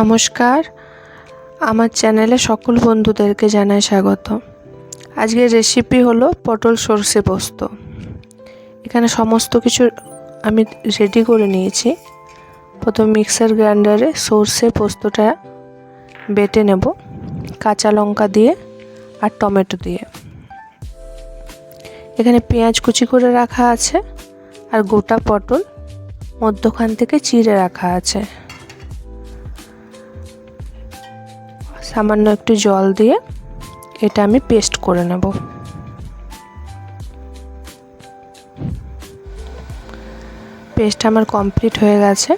নমস্কার। আমার চ্যানেলে সকল বন্ধুদেরকে জানাই স্বাগত। আজকের রেসিপি হলো পটল সর্ষে পোস্ত। এখানে সমস্ত কিছু আমি রেডি করে নিয়েছি। প্রথম মিক্সার গ্রাইন্ডারে সর্ষে পোস্তটা বেটে নেব, কাঁচা লঙ্কা দিয়ে আর টমেটো দিয়ে। এখানে পেঁয়াজ কুচি করে রাখা আছে আর গোটা পটল মধ্যখান থেকে চিড়ে রাখা আছে। সামান্য একটু জল দিয়ে এটা আমি পেস্ট করে নেব। পেস্ট আমার কমপ্লিট হয়ে গেছে।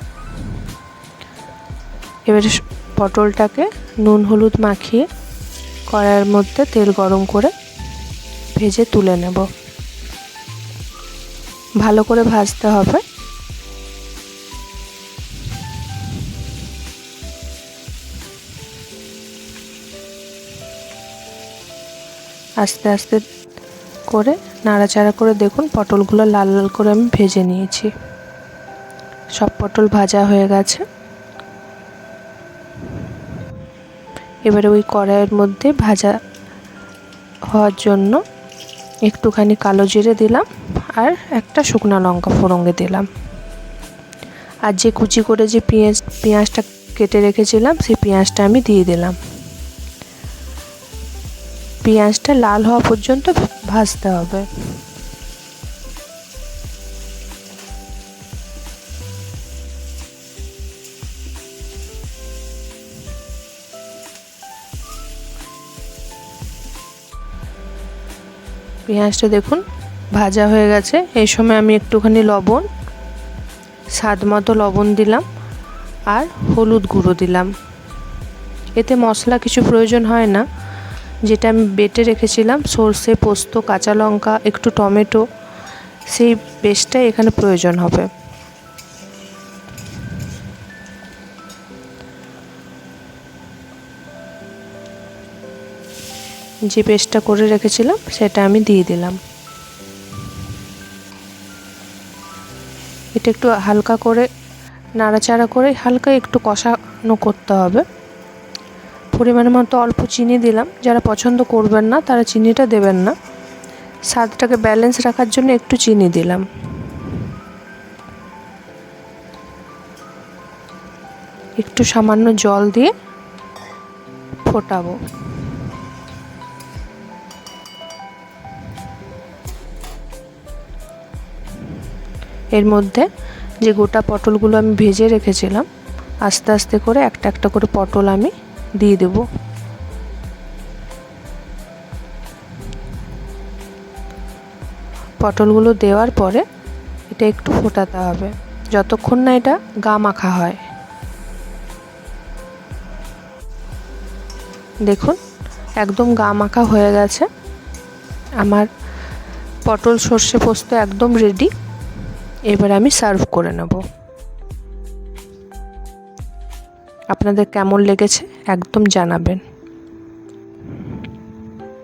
এবারে পটলটাকে নুন হলুদ মাখিয়ে কড়াইয়ের মধ্যে তেল গরম করে ভেজে তুলে নেব। ভালো করে ভাজতে হবে। আস্তে আস্তে করে, নাড়াচাড়া করে দেখুন, পটলগুলো লাল লাল করে আমি ভেজে নিয়েছি। সব পটল ভাজা হয়ে গেছে। এবারে ওই কড়াইয়ের মধ্যে ভাজা হওয়ার জন্য একটুখানি কালো জিরে দিলাম আর একটা শুকনো লঙ্কা ফোড়ঙ্গে দিলাম। আর যে কুচি করে যে পেঁয়াজ, পেঁয়াজটা কেটে রেখেছিলাম, সেই পেঁয়াজটা আমি দিয়ে দিলাম। পেঁয়াজটা লাল হওয়া পর্যন্ত ভাজতে হবে। পেঁয়াজটা দেখুন ভাজা হয়ে গেছে। এই সময় আমি একটুখানি লবণ, স্বাদ মতো লবণ দিলাম আর হলুদ গুঁড়ো দিলাম। এতে মশলা কিছু প্রয়োজন হয় না। যেটা আমি বেটে রেখেছিলাম, সর্ষে, পোস্ত, কাঁচা লঙ্কা, একটু টমেটো, সেই পেস্টটাই এখানে প্রয়োজন হবে। যে পেস্টটা করে রেখেছিলাম, সেটা আমি দিয়ে দিলাম। এটা একটু হালকা করে, নাড়াচাড়া করে হালকা একটু কষানো করতে হবে। পরিমাণ মতো অল্প চিনি দিলাম। যারা পছন্দ করবেন না, তারা চিনিটা দেবেন না। স্বাদটাকে ব্যালেন্স রাখার জন্য একটু চিনি দিলাম। একটু সামান্য জল দিয়ে ফোটাবো। এর মধ্যে যে গোটা পটলগুলো আমি ভেজে রেখেছিলাম, আস্তে আস্তে করে একটা একটা করে পটল আমি দিয়ে দেব। পটলগুলো দেওয়ার পরে এটা একটু ফোটাতে হবে। যতক্ষণ না এটা গা মাখা হয়। দেখুন, একদম গা মাখা হয়ে গেছে। আমার পটল সর্ষে পোস্ত একদম রেডি এবার আমি সার্ভ করে নেব। আপনাদের কেমন লেগেছে একদম জানাবেন।